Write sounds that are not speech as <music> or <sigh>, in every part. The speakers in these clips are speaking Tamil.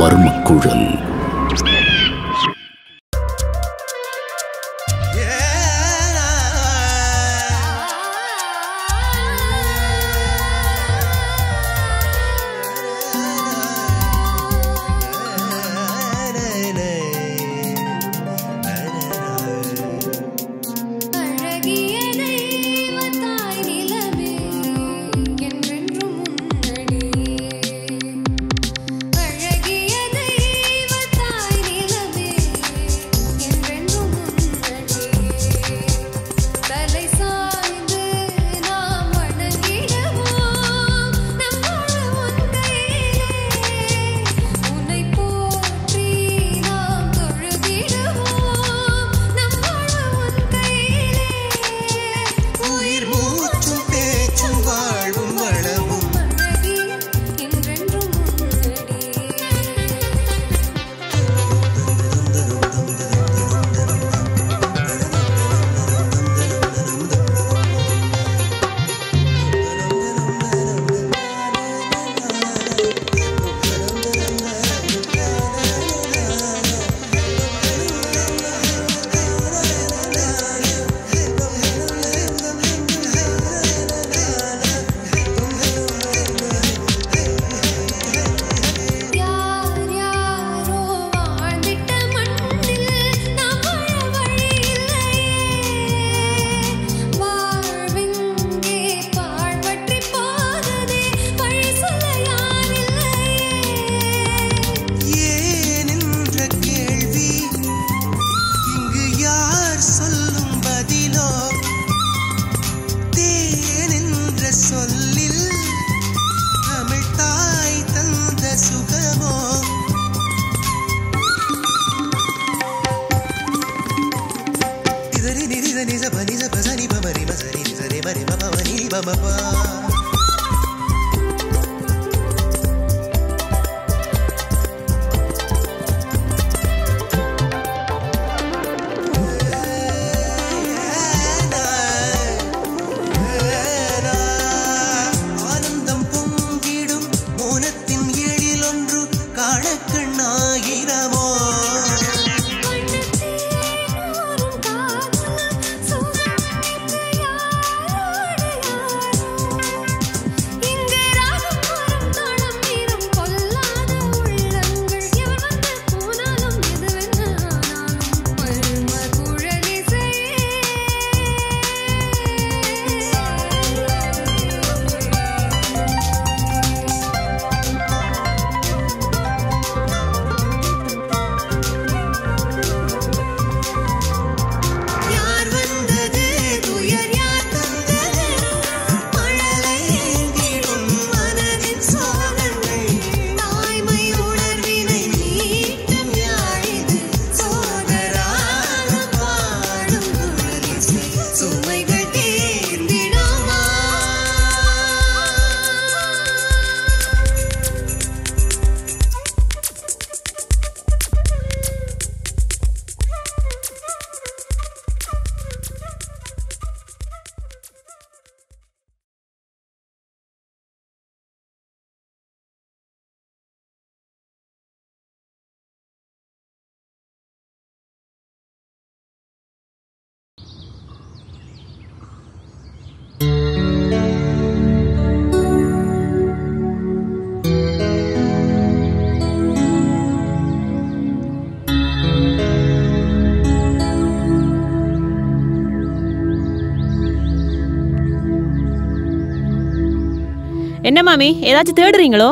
மர்மக்குழல். மம மணி பமபா என்ன மாமி ஏதாச்சும் தேடுறீங்களோ?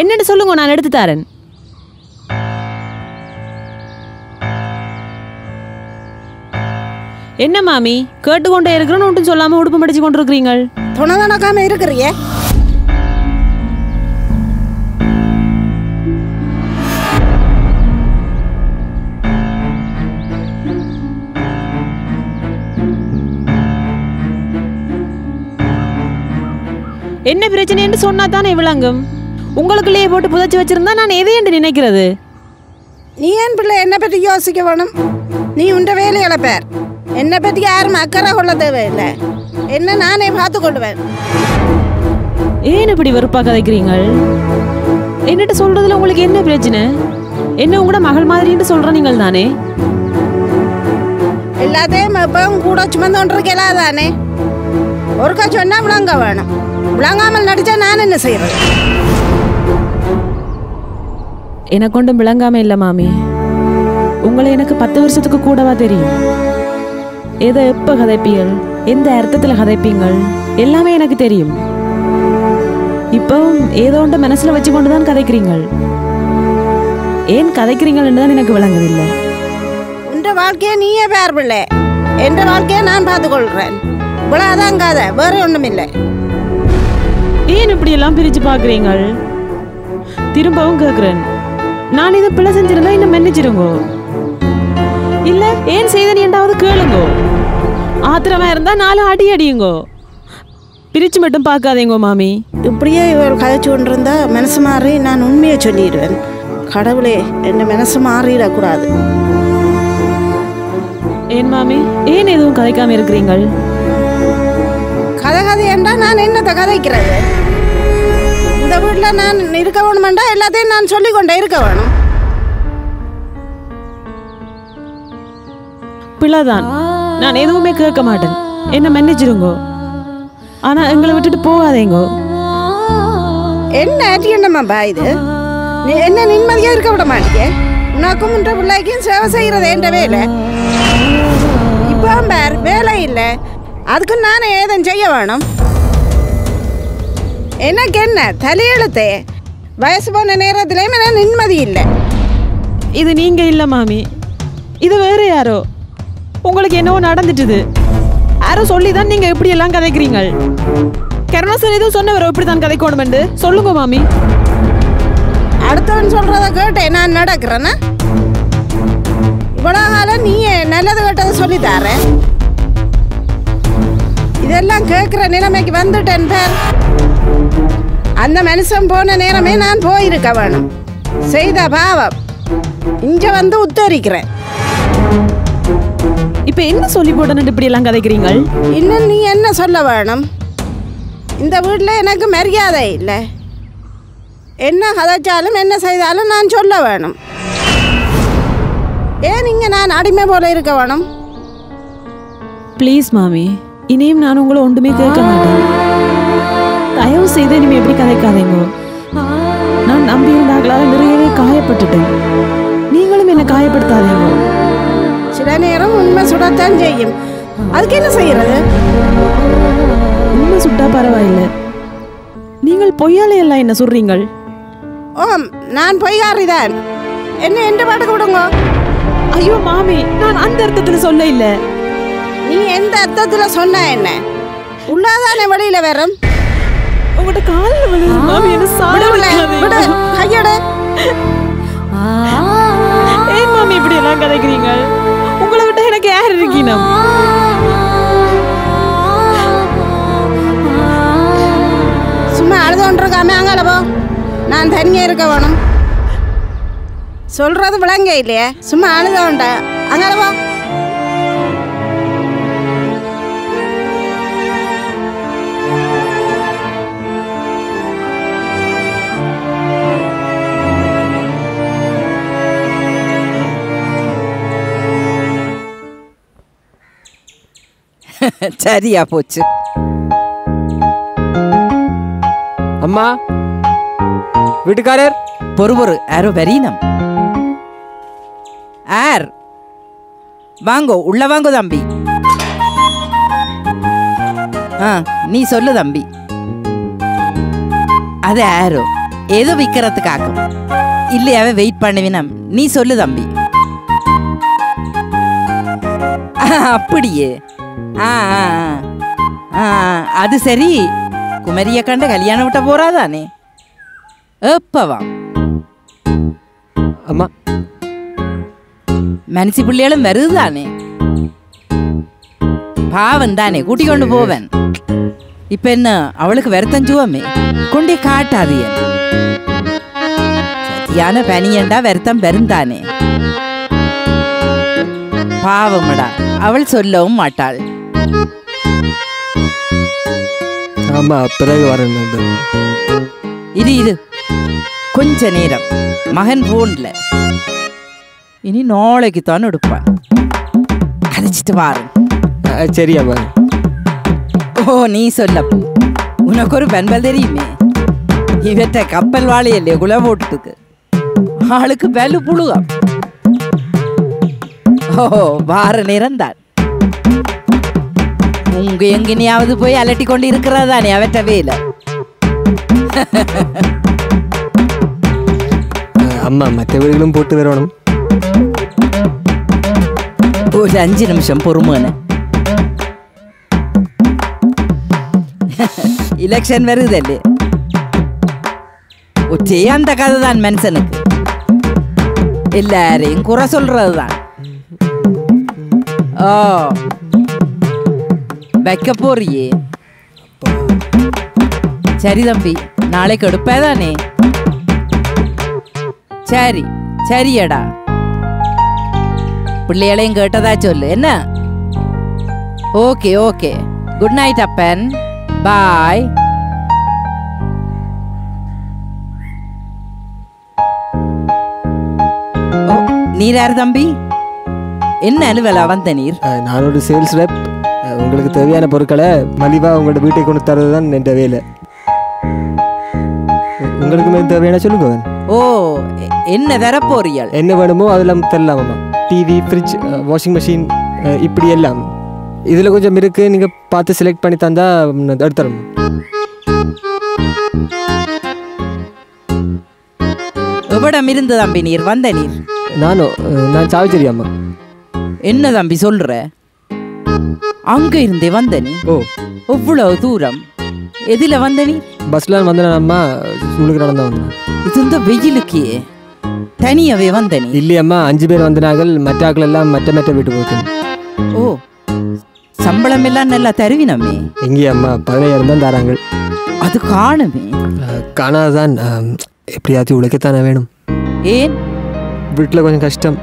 என்னன்னு சொல்லுங்க நான் எடுத்து தரேன். என்ன மாமி கேட்டுக்கொண்டே இருக்கிறோன்னு ஒன்றும் சொல்லாம உடுப்பு மடிச்சு கொண்டு இருக்கிறீங்கள் துணை நடக்காம இருக்கிறியே? என்ன பிரச்சனைன்னு சொன்னா தானே விளங்கும் உங்களுக்குள்ளேயே போட்டு புதைச்சி வச்சிருந்தா நான் எதையண்டு நினைக்கிறது? நீ ஏன் பிள்ளை என்னை பற்றி யோசிக்க வேணும்? நீ உண்ட வேலைகளை பேர் என்னை பற்றி யாரும் அக்கறை கொள்ள தேவையில்லை. என்ன நானே பார்த்து கொள்வேன். ஏன் இப்படி வெறுப்பா கதைக்கிறீங்கள்? என்னட்ட சொல்றதுல உங்களுக்கு என்ன பிரச்சனை? என்ன உங்களோட மகள் மாதிரின்னு சொல்ற நீங்கள் தானே? எல்லாத்தையும் எப்பவும் கூட சுமந்து கொண்டிருக்கலாம் தானே ஒருக்கா சொன்னா விளங்க வேணும். விளங்காமல் நடிச்சா நான் என்ன செய்யறது? எனக்கு ஒன்றும் விளங்காம இல்லை மாமி. உங்களை எனக்கு பத்து வருஷத்துக்கு கூடவா தெரியும். எதை எப்போ கதைப்பீங்கள் எந்த அர்த்தத்தில் கதைப்பீங்கள்? எல்லாமே எனக்கு தெரியும். இப்பவும் ஏதோ ஒன்று மனசில் வச்சு கொண்டு தான் கதைக்கிறீங்கள். ஏன் கதைக்கிறீங்கள்னு தான் எனக்கு விளங்குதில்லை உன்ற வாழ்க்கையை நீயே பேர் பிள்ளை. என்ற வாழ்க்கையை நான் பார்த்துக்கொள்கிறேன் இவ்வளோதான் கதை வேற ஒன்றும் இல்லை ஏன் இப்படி எல்லாம் பிரிச்சு பார்க்குறீங்கள்? திரும்பவும் கேட்குறேன் நான் இதை பிள்ளை செஞ்சிருந்தா இன்னும் மன்னிச்சிருங்கோ இல்ல ஏன் செய்த நீ என்றாவது கேளுங்கோ. ஆத்திரமா இருந்தா நாலு அடி அடியுங்கோ. பிரிச்சு மட்டும் பார்க்காதீங்கோ மாமி. இப்படியே இவர் கதைச்சு கொண்டிருந்தா மனசு மாறி நான் உண்மையை சொல்லிடுவேன். கடவுளே என் மனசு மாறிடக்கூடாது. ஏன் மாமி? ஏன் எதுவும் கதைக்காம இருக்கிறீங்கள்? கதை கதை என்றா நான் என்னத்தை கதைக்கிறது? இந்த வீட்டில் நான் இருக்க வேணுமெண்டா எல்லாத்தையும் நான் சொல்லிக் கொண்டே இருக்க வேணும். பிள்ளைதான். நான் எதுவுமே கேட்க மாட்டேன். என்ன மன்னிச்சிருங்கோ. ஆனா எங்களை விட்டுட்டு போகாதீங்கோ. என்ன என்னம்மாப்பா இது? நீ என்ன நிம்மதியாக இருக்க விட மாட்டீங்க உனக்கும் உன்ற பிள்ளைக்கும் சேவை செய்கிறது என்ற வேலை. இப்போ பார் வேலை இல்லை. அதுக்கு நானே ஏதும் செய்ய வேணும்? எனக்கு என்ன தலையெழுத்தே. வயசு போன நேரத்துலேயும் எனக்கு நிம்மதி இல்லை. இது நீங்க இல்ல மாமி. இது வேற யாரோ? உங்களுக்கு என்னவோ நடந்துட்டுது. யாரோ சொல்லி தான் நீங்க இப்படி எல்லாம் கதைக்கிறீங்க கருணாசன் எதுவும் சொன்னவரோ இப்படி தான் கதைக்கணுமெண்டு சொல்லுங்க மாமி. அடுத்தவன் சொல்கிறத கேட்டேன் நான் நடக்கிறேன்னா? இவ்வளோ காலம் நீ நல்லது கேட்டதை சொல்லித்தார? இதெல்லாம் கேட்குற நிலைமைக்கு வந்துட்டேன் பேர். அந்த மனுஷன் போன நேரமே நான் போயிருக்க வேணும் செய்த பாவம். இங்க வந்து உத்தரிக்கிறேன். இப்ப என்ன சொல்லி போட்டேன்னு இப்படி எல்லாம் கதைக்கிறீங்க இன்னும் நீ என்ன சொல்ல வேணும்? இந்த வீட்டில் எனக்கு மரியாதை இல்லை. என்ன கதைச்சாலும் என்ன செய்தாலும் நான் சொல்ல வேணும். ஏன் இங்கே நான் அடிமை போல இருக்க வேணும்? ப்ளீஸ் மாமி. இனியும் நான் உங்களை ஒன்றுமே கேட்க மாட்டேன். தயவு செய்து இனிமே எப்படி கதைக்காதீங்க. நான் நம்பி இருந்தாங்களால நிறையவே காயப்பட்டுட்டேன். நீங்களும் என்னை காயப்படுத்தாதீங்க. சில நேரம் உண்மை சுடத்தான் செய்யும். அதுக்கு என்ன செய்யறது? உண்மை சுட்டா பரவாயில்லை. நீங்கள் பொய்யாலே எல்லாம் என்ன சொல்றீங்கள்? ஓம் நான் பொய்காரிதான். என்ன எந்த பாட்டுக்கு விடுங்க ஐயோ மாமி நான் அந்த அர்த்தத்துல சொல்ல இல்ல. நீ எந்த அர்த்தத்தில் சொன்ன என்ன? உள்ளாதானே வெளியில வரும்? உங்கள்ட்ட காலில் விழுது. மாமி என்ன விடுவில்ல, விடு சாப்பிட கையடு. ஏன் மாமி இப்படி எல்லாம் கதைக்கிறீங்க? உங்களை விட்டு எனக்கு யார் இருக்கீனம் சும்மா அழுது கொண்டிருக்காம அங்கால போ. நான் தனியாக இருக்க வேணும். சொல்றது விளங்க இல்லையே. சும்மா அழுத உண்ட அங்கால போ. <laughs> சரியா போச்சு. அம்மா வீட்டுக்காரர்? பொறு பொறு யாரோ வெறீனம் ஆர் வாங்கோ உள்ள வாங்கோ தம்பி. ஆ நீ சொல்லு தம்பி. அது ஆரோ ஏதோ விற்கிறதுக்காக்கும் இல்லையாவே வெயிட் பண்ணுவினம் நீ சொல்லு தம்பி. அப்படியே. அது சரி. குமரிய கண்ட கல்யாணம் விட்ட போறாதானே? எப்பவா? அம்மா. மனசி பிள்ளைகளும் வருதுதானே பாவம் தானே கூட்டிக் கொண்டு போவன். இப்ப என்ன அவளுக்கு வருத்தம் சுவமே கொண்டே காட்டாதிய சரியான பனியண்டா வருத்தம் வருந்தானே பாவமடா அவள் சொல்லவும் மாட்டாள். ஆமா பிறகு வரேன் இரு இரு கொஞ்ச நேரம். மகன் போன்ல. இனி நாளைக்கு தான் எடுப்பான். கதைச்சிட்டு வாரு. ஆ, சரி அம்மா ஓ நீ சொல்லப்போ உனக்கு ஒரு பெண்பல் தெரியுமே? இவற்றை கப்பல் வாழையல்லே குல போட்டுக்கு ஆளுக்கு வெலு புழுகம். ஓ வார நேரம்தான் உங்க எங்கனையாவது போய் அலட்டி கொண்டு இருக்கிறதானே அவற்ற வேலை. ஆ, அம்மா மற்ற வீடுகளும் போட்டு வரணும். ஒரு அஞ்சு நிமிஷம் பொறுமைன்னு இலெக்ஷன் வருதல்லே ஒற்றே அந்த கதை தான் மனுஷனுக்கு. எல்லாரையும் குறை சொல்றது தான் ஓ. வைக்க போறியே. சரி தம்பி நாளைக்கு எடுப்பேதானே? சரி சரியடா. பிள்ளைகளையும் கேட்டதா சொல்லு என்ன? Okay okay. குட் நைட் அப்பன். பாய் நீர் யார் தம்பி? என்ன அலுவலா வந்த நீர்? ஆ, நான் ஒரு சேல்ஸ் ரெப் உங்களுக்கு தேவையான பொருட்களை மலிவாக உங்களோட வீட்டை கொண்டு தரது தான் என் வேலை. உங்களுக்கு மேல் தேவையான சொல்லுங்க ஓ என்ன தரப்போறியல் என்ன வேணுமோ அதெல்லாம் தரலாம் டிவி ஃப்ரிட்ஜ் வாஷிங் மிஷின் இப்படி எல்லாம். இதில் கொஞ்சம் இருக்கு நீங்கள் பார்த்து செலக்ட் பண்ணி தந்தா ம், எடுத்துறோம் எவ்விடம் இருந்து தம்பி நீர்? வந்த நீர்? நானும் நான் சாவிச்சேரி அம்மா. என்ன தம்பி சொல்ற? அங்க இருந்தே வந்த நீ ஓ. எவ்வளவு தூரம்? எதில வந்த நீ பஸ்லாம் வந்தேன் அம்மா ஸ்கூலுக்கு நடந்து வந்தேன். இது இந்த வெயிலுக்கே. தனியாவே வந்த நீ இல்லையம்மா அஞ்சு பேர் வந்தனார்கள் மற்ற ஆட்கள் எல்லாம் மற்ற மற்ற வீட்டு போயிட்டேன் ஓ சம்பளம் எல்லாம் நல்லா தருவினமே. எங்கேயும் அம்மா பதினாயிரம் தான் தராங்க. அது காணுமே. காணாதான் எப்படியாச்சும் உழைக்கத்தானே வேணும். ஏன்? வீட்டில் கொஞ்சம் கஷ்டம்.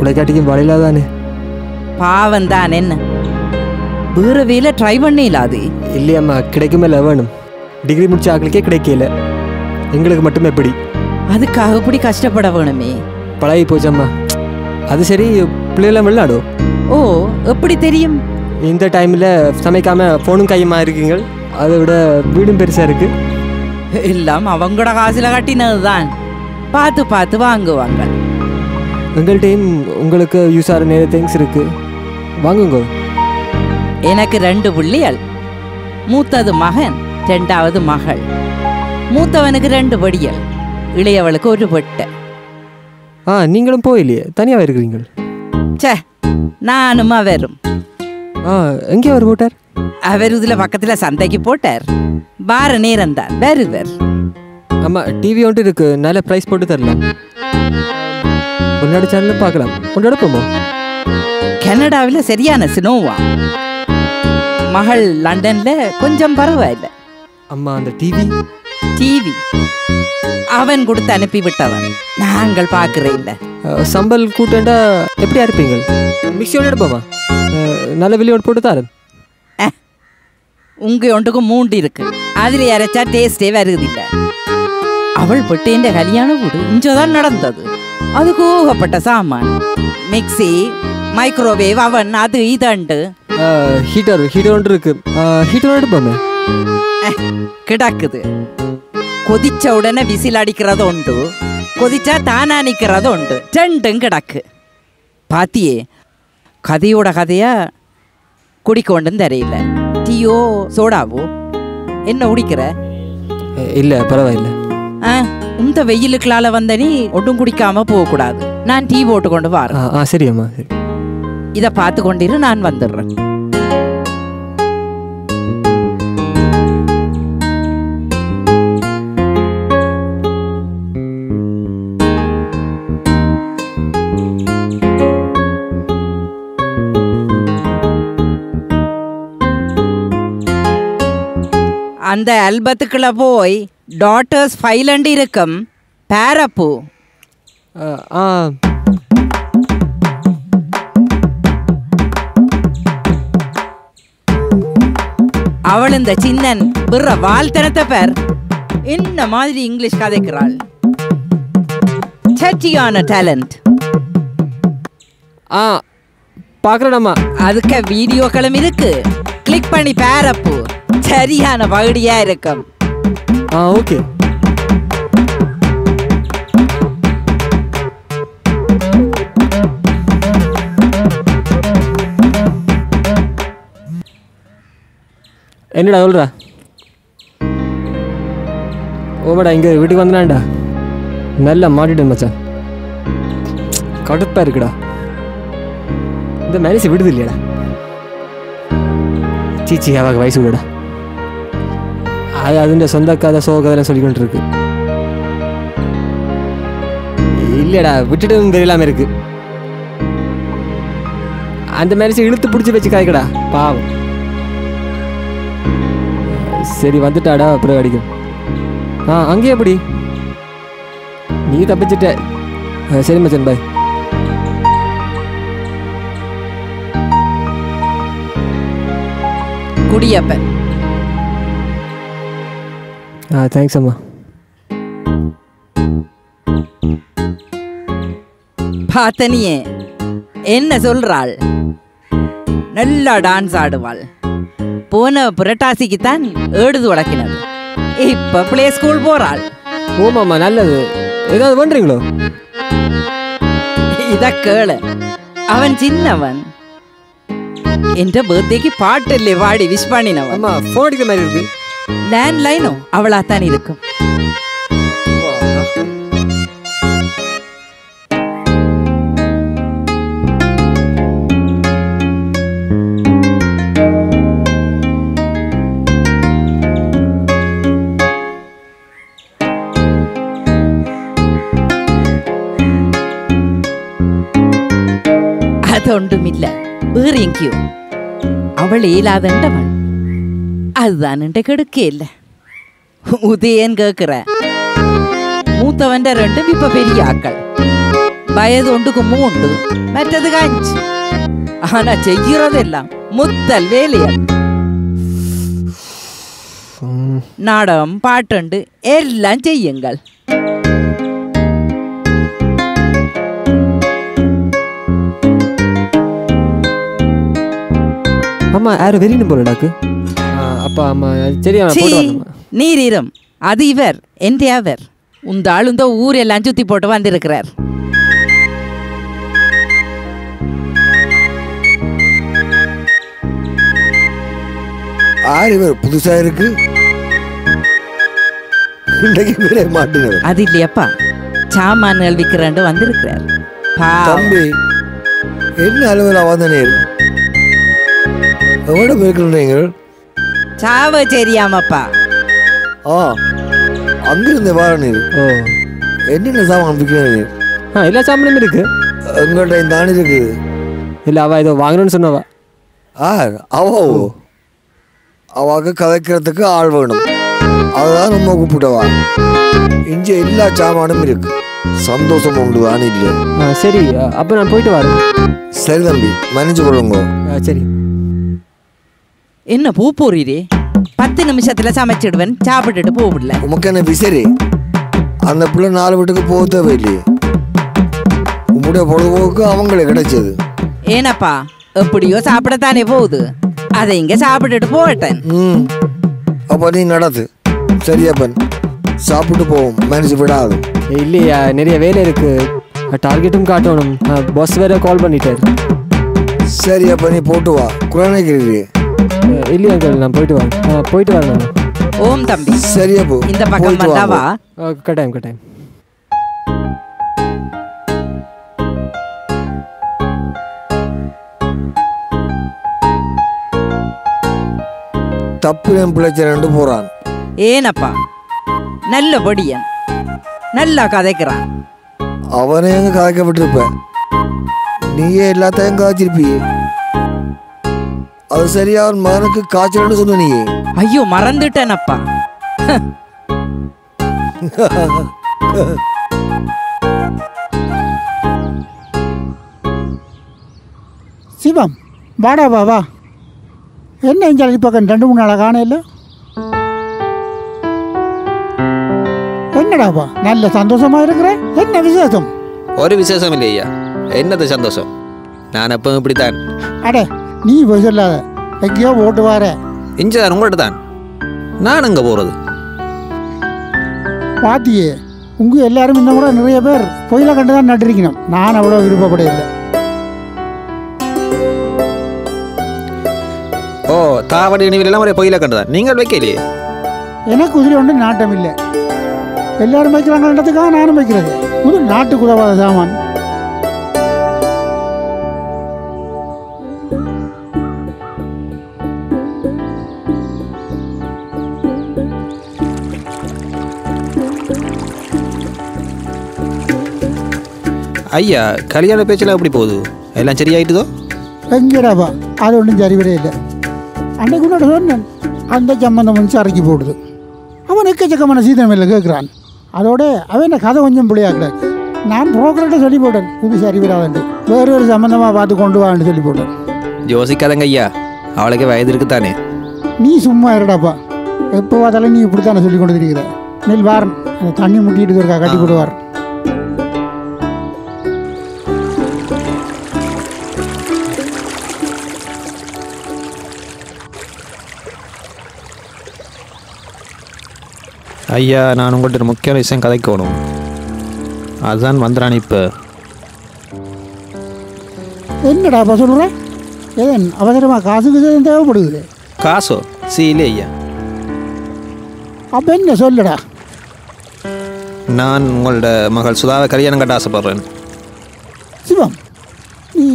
உழைக்காட்டிக்கும் வழியில தானே பாவம் தான் என்ன? வேற வேலை ட்ரை பண்ணலாது இல்லையம்மா கிடைக்குமே வேணும்? டிகிரி முடிச்ச ஆட்களுக்கே கிடைக்கல. எங்களுக்கு மட்டும் எப்படி? அதுக்காக இப்படி கஷ்டப்பட வேணுமே. பழகி போச்சம்மா. அது சரி பிள்ளைகளாம் விளையாடும் ஓ எப்படி தெரியும்? இந்த டைமில் சமைக்காம ஃபோனும் கையுமா இருக்கீங்க? அதை விட வீடும் பெருசாக இருக்கு. எல்லாம் அவங்களோட காசுல கட்டினதுதான். பார்த்து பார்த்து வாங்குவாங்க. எங்கள்கிட்டையும் உங்களுக்கு யூஸ் ஆகிற நிறைய திங்ஸ் இருக்கு. வாங்குங்க. எனக்கு ரெண்டு பிள்ளைகள். மூத்தது மகன் ரெண்டாவது மகள். மூத்தவனுக்கு ரெண்டு படியல் இளையவளுக்கு ஒரு பெட்டை ஆ நீங்களும் போயிலையே தனியாக இருக்கிறீங்க ச்சே நானும் அவரும். ஆ எங்கே அவர் போட்டார்? அவர் இதுல பக்கத்துல சந்தைக்கு போட்டார். வார நேரம் தான் வருவர். ஆமாம் டிவி வந்துட்டு இருக்கு நல்ல ப்ரைஸ் போட்டு தரலாம். உன்னோட சேனலில் பார்க்கலாம் உன்னோட போமா? கனடாவில் சரியான சினோவா. மகள் லண்டன்ல கொஞ்சம் பரவாயில்ல. அம்மா அந்த டிவி டிவி அவன் கொடுத்து அனுப்பி விட்டவன் நாங்கள் பார்க்கறே இல்ல சம்பல் கூட்டண்டா எப்படியா இருப்பீங்க மிக்சியோட எடுப்போமா? நல்ல வெளியோடு போட்டு தரேன். உங்க ஒன்றுக்கு மூண்டு இருக்கு. அதுல அரைச்சா டேஸ்டே வருதில்ல அவள் பெட்டேண்ட கல்யாண வீடு இஞ்சதான் நடந்தது. அதுக்கு ஊகப்பட்ட சாமான். மிக்ஸி மைக்ரோவேவ் அவன் அது இதண்டு. ஹீட்டர் ஹீட்டர் ஒன்று இருக்கு. ஹீட்டர் எடுப்போமே? அஹ், கிடக்குது. கொதிச்ச உடனே விசில் அடிக்கிறது உண்டு. கொதிச்சா தானா நிக்கிறது உண்டு. ரெண்டும் கிடக்கு. பாத்தியே கதையோட கதையா குடிக்கொண்டும் தெரியல. டீயோ சோடாவோ? என்ன குடிக்கிற? இல்லை பரவாயில்ல. ஆ, இந்த வெயிலுக்குள்ளால வந்த நீ ஒன்றும் குடிக்காம போகக்கூடாது. நான் டீ போட்டு கொண்டு வரேன். ஆ சரி அம்மா சரி. இதை பார்த்து கொண்டிரு நான் வந்துடுறேன். அந்த ஆல்பத்துக்குள்ளே போய் டாட்டர்ஸ் ஃபைலண்ட் இருக்கும் பேரப்பு ஆ, அவள் இந்த சின்னன் பிற வாழ்த்தனத்தை பேர். என்ன மாதிரி இங்கிலீஷ் கதைக்கிறாள்? சரியான டேலண்ட் ஆ பார்க்குறேன்டாம்மா அதுக்கு வீடியோக்களும் இருக்கு. கிளிக் பண்ணி பேரப்பு. சரியான பகுடியா இருக்கும். ஆ ஓகே. என்னடா சொல்கிறா ஓபடா இங்கே வீட்டுக்கு வந்தான்டா நல்லா மாட்டிட்டேன் மச்சான். கடுப்பாக இருக்குடா. இந்த மேரேஜ் விடுது இல்லையாடா. சீச்சி அவக்கு வயசு விடா அது அதுண்ட சொந்த கதை சோக கதைலாம் சொல்லிக்கொண்டு இருக்கு. இல்லையடா விட்டுட்டும் தெரியலாம இருக்கு. அந்த மேரேஜ் இழுத்து பிடிச்சி வச்சு காய்க்கடா. பாவம். சரி வந்துட்டாடா அப்புறம் அடிக்கும் ஆ அங்கே எப்படி நீ தப்பிச்சிட்ட. சரி மச்சான் பாய் குடியப்பன். ஆ தேங்க்ஸ் அம்மா. பார்த்தனியே என்ன சொல்றாள்? நல்லா டான்ஸ் ஆடுவாள். போன புரட்டாசிக்கு தான் ஏடுது உடக்கினது இப்ப பிளே ஸ்கூல் போறாள். ஓமாம்மா நல்லது. ஏதாவது பண்ணுறீங்களோ இத கேளு. அவன் சின்னவன். என்ற பர்த்டேக்கு பாட்டில்லே வாடி விஷ் பண்ணினவன் அம்மா ஃபோன் அடிக்கிற மாதிரி இருக்கு. லேண்ட்லைனும் அவளாத்தான் இருக்கும். അതൊണ്ടുമില്ല വേറെ എങ്കിയോ അവൾ ഏലാതണ്ടവൾ அதுதான் என்கிட்ட கெடுக்கையில்ல உதயன் கேக்குற மூத்தவன் ரெண்டும் இப்ப பெரிய ஆக்கள் வயது ஒன்றுக்கு மூண்டு மற்றது அஞ்சு ஆனா செய்யறதெல்லாம் முத்தல் வேலையல் நாடகம் பாட்டுண்டு எல்லாம் அம்மா யாரும் வெறின்னு போலடாக்கு அப்பா அம்மா சரி வரணும்மா. நீரிரும் அது இவர் எந்த அவர் உந்த ஆளுந்த ஊரெல்லாம் சுத்தி போட்டு வந்திருக்கிறார். ஆறு இவர் புதுசா இருக்கு. அது இல்லையப்பா. சாமான்கள் விற்கிறாண்டு வந்திருக்கிறார். தம்பி என்ன அளவில் வந்தனீர் எவ்வளோ போயிருக்கிறீங்க சாவ சரியாமப்பா ஆ அங்கிருந்து வாரணீர் ஓ என்னென்ன சாமான் விற்கிறீங்க ஆ எல்லா சாமானும் இருக்கு எங்கள்கிட்ட இந்த ஆணி இருக்குது இல்லை அவள் ஏதோ வாங்கணும்னு சொன்னவா ஆ அவோ அவாக்கு கதைக்கிறதுக்கு ஆள் வேணும் அதுதான் நம்ம கூப்பிட்டவா இங்க எல்லா சாமானும் இருக்கு சந்தோஷம் உண்டு ஆணி இல்லை சரி அப்போ நான் போயிட்டு வரேன் சரி தம்பி மன்னிச்சு கொள்ளுங்க சரி என்ன பூ போறீரே பத்து நிமிஷத்துல சமைச்சிடுவேன். சாப்பிட்டுட்டு போவிடல. உமக்கு என்ன விசரி அந்த பிள்ளை நாலு வீட்டுக்கு போக தேவையில்லையே. உம்முடைய பொழுதுபோக்கு அவங்களுக்கு கிடைச்சது. ஏனப்பா எப்படியோ சாப்பிடத்தானே போகுது. அதை இங்க சாப்பிட்டுட்டு போகட்டேன். ம். அப்போ நீ நடத்து. சரியப்பன் சாப்பிட்டு போவோம். மனசு விடாது. இல்லையா நிறைய வேலை இருக்கு. டார்கெட்டும் காட்டணும். பாஸ் வேற கால் பண்ணிட்டார். சரி அப்ப நீ போட்டு வா. அஹ், இல்லையா அங்கிள் நான் போயிட்டு வரேன். ஆ, போயிட்டு வரேன் ஓம் தம்பி. சரி அப்போ இந்த பக்கம் போயிட்டு வந்தா வாங்க. வா ஆ, கட்டாயம் கட்டாயம். தப்பு என் பிள்ளைச்சரண்டு போறான். ஏனப்பா? நல்ல பொடியன். நல்லா கதைக்கிறான். அவனை எங்க கதைக்க விட்டுருப்ப நீயே எல்லாத்தையும் காய்ச்சிருப்பியே. அது சரியா அவன் மகனுக்கு காய்ச்சல்னு சொன்ன நீயே. ஐயோ மறந்துட்டேனப்பா. சிவம் வாடா வா வா. என்ன இங்கே இப்போ ரெண்டு மூணு நாளாக காணையில் என்ன என்னடாப்பா நல்ல சந்தோஷமா இருக்கிற? என்ன விசேஷம்? ஒரு விசேஷம் இல்லை ஐயா என்னது சந்தோஷம்? நான் எப்பவும் இப்படித்தான். அட நீ போய் சொல்லாத. எங்கேயோ போட்டு வார. இஞ்சார் உங்கள்கிட்ட தான். நான் அங்கே போகிறது பாத்தியே உங்க எல்லாரும் இந்த முறை நிறைய பேர் பொயில கண்டு தான் நட்டிருக்கணும் நான் அவ்வளோ விருப்பப்படையில்லை ஓ தாவடி நினைவிலாம் ஒரே பொயில கண்டுதான் நீங்கள் வைக்கலையே? எனக்கு குதிரை ஒன்று நாட்டம் இல்லை. எல்லாரும் வைக்கிறாங்கன்றதுக்காக நானும் வைக்கிறது. புது நாட்டுக்கு உதவாத சாமான். ஐயா கல்யாண பேச்செல்லாம் எப்படி போகுது? எல்லாம் சரியாயிட்டுதோ? எங்கடாப்பா அது ஒன்றும் சரிவரே இல்லை. அன்னைக்கு உன்னோட சொன்னேன் அந்த சம்பந்தம் வந்து சரக்கி போடுது. அவன் எக்கச்சக்கமான சீதமில்லை கேட்குறான் அதோட அவன் என்ன கதை கொஞ்சம் பிள்ளையாக்கல நான் புரோக்கர்கிட்ட சொல்லி போட்டேன் இது சரி வராதுண்டு வேற ஒரு சம்பந்தமாக பார்த்து கொண்டு வான்னு சொல்லி போட்டேன். யோசிக்காதங்க ஐயா அவளுக்கு வயது இருக்குத்தானே நீ சும்மா இருடாப்பா எப்போ பார்த்தாலும் நீ இப்படி தானே சொல்லி கொண்டு இருக்கிற நெல் வாரன் அந்த தண்ணி முட்டிட்டு இருக்கா கட்டி போடுவார். ஐயா நான் உங்கள்கிட்ட ஒரு முக்கிய விஷயம் கதைக்கணும். அதுதான் வந்துறான் இப்போ. என்னடாப்பா சொல்கிறேன் ஏதன் அவசரமாக காசுக்கு தேவைப்படுது காசோ? சி இல்லை ஐயா. அப்போ என்ன சொல்லுடா? நான் உங்களோட மகள் சுதாவை கல்யாணம் கட்ட ஆசைப்படுறேன். சிவம் நீ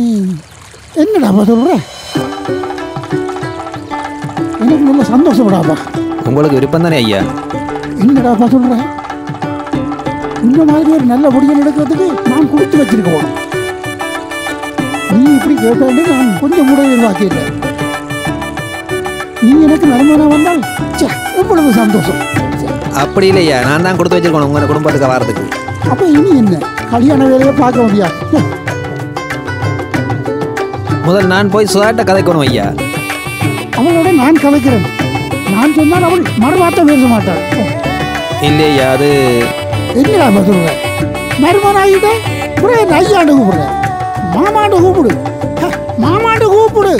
என்னடாப்பா சொல்கிற எனக்கு நல்ல சந்தோஷப்படாப்பா உங்களுக்கு விருப்பம் தானே ஐயா? என்னடாப்பா சொல்கிற இந்த மாதிரி ஒரு நல்ல முடிவு எடுக்கிறதுக்கு நான் கொடுத்து வச்சிருக்கோம் நீ இப்படி கேட்டேன்னு நான் கொஞ்சம் கூட எதிர்பார்க்கல நீ எனக்கு நலமான வந்தால் எவ்வளவு சந்தோஷம். அப்படி இல்லையா? நான் தான் கொடுத்து வச்சிருக்கணும் உங்கள் குடும்பத்துக்கு வரதுக்கு அப்போ இனி என்ன? கல்யாண வேலையை பார்க்க முடியாது ச்சே, முதல் நான் போய் சுதாட்ட கதைக்கணும் ஐயா. அவளோட நான் கலைக்கிறேன் நான் சொன்னால் அவள் மறுவார்த்தை பேச மாட்டாள். இல்லையா அது என்னடா சொல்ற மருமன் ஆகிட்ட புரிய ஐயாண்டு கூப்பிடுற. மாமாண்டு கூப்பிடு. மாமாண்டு கூப்பிடு.